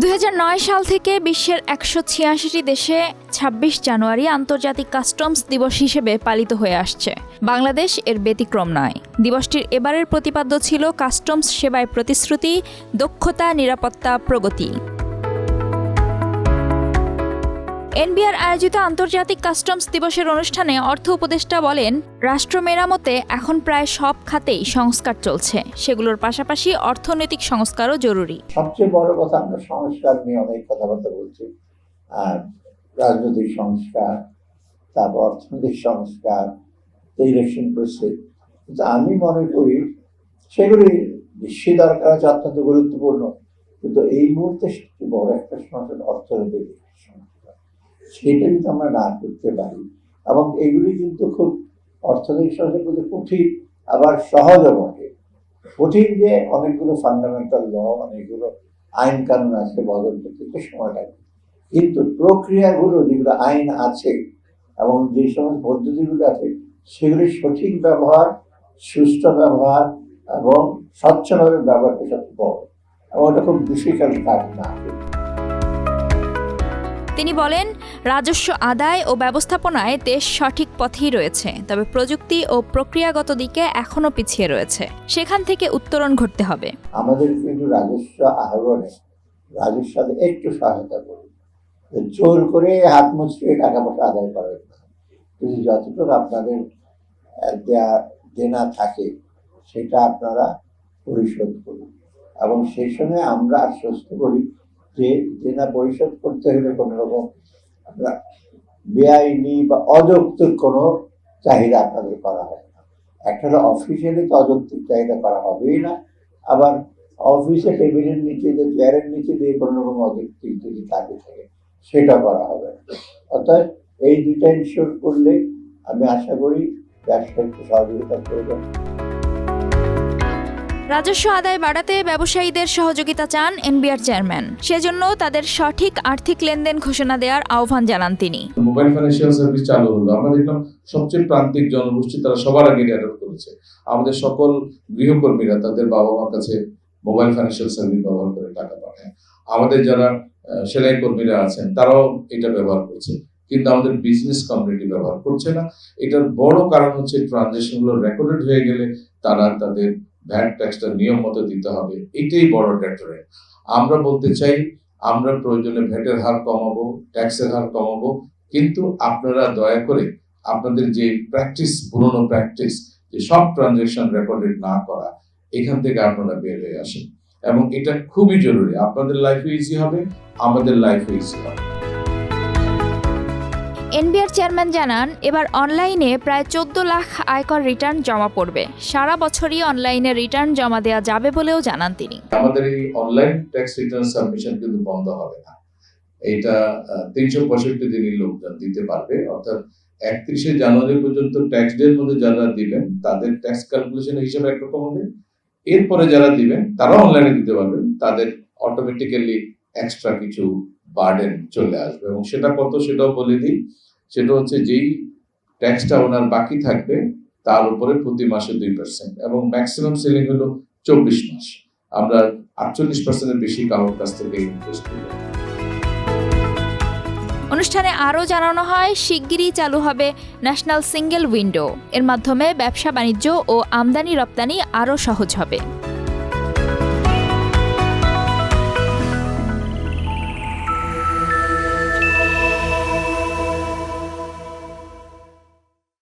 দু হাজার নয় সাল থেকে বিশ্বের একশো ছিয়াশিটি দেশে ২৬ জানুয়ারি আন্তর্জাতিক কাস্টমস দিবস হিসেবে পালিত হয়ে আসছে। বাংলাদেশ এর ব্যতিক্রম নয়। দিবসটির এবারের প্রতিপাদ্য ছিল কাস্টমস সেবায় প্রতিশ্রুতি, দক্ষতা, নিরাপত্তা, প্রগতি। এনবিআর আয়োজিত আন্তর্জাতিক কাস্টমস দিবসের অনুষ্ঠানে অর্থ উপদেষ্টা বলেন, রাষ্ট্র মেরামতে এখন প্রায় সব খাতেই সংস্কার চলছে। সেগুলোর পাশাপাশি অর্থনৈতিক সংস্কারও জরুরি। সবচেয়ে বড় কথা আমরা সংস্কার নিয়ে অনেক কথাবার্তা বলছি। আর রাজনৈতিক সংস্কার, তারপর অর্থনৈতিক সংস্কার, ইলেকশন প্রসেস। কিন্তু আমি মনে করি সেগুলি নিশ্চয়ই দরকার আছে অত্যন্ত গুরুত্বপূর্ণ। কিন্তু এই মুহূর্তে সবচেয়ে বড় একটা সমস্যা অর্থনৈতিক সেটা কিন্তু আমরা না করতে পারি। এবং এগুলি কিন্তু খুব অর্থনৈতিক কিন্তু কঠিন, আবার সহজও বটে। কঠিন যে অনেকগুলো ফান্ডামেন্টাল ল অনেকগুলো আইন কানুন আছে বদল করতে সময় লাগে কিন্তু প্রক্রিয়াগুলো, যেগুলো আইন আছে, এবং যে সমস্ত পদ্ধতিগুলো আছে, সেগুলির সঠিক ব্যবহার সুষ্ঠু ব্যবহার, এবং স্বচ্ছভাবে ব্যবহার করা সবচেয়ে বড়। এবং ওটা খুব ডিফিকাল্ট কাজ না। তিনি বলেন, রাজস্ব আদায় ও ব্যবস্থাপনায় দেশ সঠিক পথেই রয়েছে, তবে প্রযুক্তি ও প্রক্রিয়াগত দিকে এখনও পিছিয়ে রয়েছে। সেখান থেকে উত্তরণ ঘটতে হবে। আমাদের কিন্তু রাজস্ব আহরণে রাজস্ব একটু সহায়তা করুন। জোর করে হাত মুচড়ে টাকা পয়সা আদায় করার কিন্তু যতটুকু আপনাদের দেয়া, দেনা থাকে, সেটা আপনারা পরিশোধ করুন। এবং সেই সময় আমরা আশ্বস্ত করি যে দেনা পরিশোধ করতে হলে কোনো রকম আমরা বেআইনি বা অযৌক্তিক কোনো চাহিদা আপনাদের করা হয় না। একটা হলো অফিসিয়ালি তো অযৌক্তিক চাহিদা করা হবেই না। আবার অফিসে টেবিলের নিচে যে চেয়ারের নিচে দিয়ে কোনো রকম অযৌক্তিক যদি কাজে থাকে সেটা করা হবে অর্থাৎ এই দুটা ইনশিওর করলে আমি আশা করি ব্যবসা একটু সহযোগিতা করবে রাজস্ব আদায় বাড়াতে ব্যবসায়ীদের সহযোগিতা চান এনবিআর চেয়ারম্যান। সেজন্য তাদের সঠিক আর্থিক লেনদেন ঘোষণা দেওয়ার আহ্বান জানান তিনি। মোবাইল ফাইন্যান্সিয়াল সার্ভিস চালু হলো। আমরা দেখলাম সবচেয়ে প্রান্তিক জনগোষ্ঠী তারা সবার আগে অ্যাডপ্ট করেছে। আমাদের সকল গৃহকর্মীরা তাদের বাবা মার কাছে মোবাইল ফাইন্যান্সিয়াল সার্ভিস ব্যবহার করে টাকা পাঠায়। আমাদের যারা সেলাই কর্মীরা আছেন, তারাও এটা ব্যবহার করছে। কিন্তু আমাদের বিজনেস কমিউনিটি ব্যবহার করছে না। এটার বড় কারণ হচ্ছে ট্রানজেকশনগুলো রেকর্ডেড হয়ে গেলে তারা তাদের ভ্যাট ট্যাক্সটা নিয়ম মতো দিতে হবে, এটাই বড় ডেটারেন্ট আমরা বলতে চাই, আমরা প্রয়োজনে ভ্যাটের হার কমাবো, ট্যাক্সের হার কমাবো, কিন্তু আপনারা দয়া করে আপনাদের যে প্র্যাকটিস পুরনো প্র্যাকটিস যে সব ট্রানজেকশন রেকর্ডেড না করা, এখান থেকে আপনারা বের হয়ে আসেন। এবং এটা খুবই জরুরি, আপনাদের লাইফে ইজি হবে, আমাদের লাইফে ইজি হবে। এনবিআর চেয়ারম্যান জানান, এবার অনলাইনে প্রায় চোদ্দ লাখ আয়কর রিটার্ন জমা পড়বে। সারা বছরই অনলাইনে রিটার্ন জমা দেওয়া যাবে বলেও জানান তিনি। আমাদের এই অনলাইন ট্যাক্স রিটার্ন সাবমিশন কিন্তু বন্ধ হবে না। এটা তিনশো পঁয়ষট্টি দিনই লোকজন দিতে পারবে। অর্থাৎ একত্রিশে জানুয়ারি পর্যন্ত ট্যাক্স ডের মধ্যে যারা দিবেন, তাদের ট্যাক্স ক্যালকুলেশন হিসাবে একরকম হবে। এরপরে যারা দিবেন তারা অনলাইনে দিতে পারবেন। তাদের অটোমেটিক্যালি এক্সট্রা কিছু বার্ডেন চলে আসবে। এবং সেটা কত সেটাও বলে দিই। সেটা হচ্ছে যেই ট্যাক্সটা ওনার বাকি থাকবে, তার উপরে প্রতি মাসে দুই পার্সেন্ট এবং ম্যাক্সিমাম সেলিং হলো চব্বিশ মাস। আমরা আটচল্লিশ পার্সেন্টের বেশি কারোর কাছ থেকে ইনভেস্ট করি অনুষ্ঠানে আরও জানানো হয়, শিগগিরই চালু হবে ন্যাশনাল সিঙ্গেল উইন্ডো এর মাধ্যমে ব্যবসা বাণিজ্য ও আমদানি রপ্তানি আরও সহজ হবে।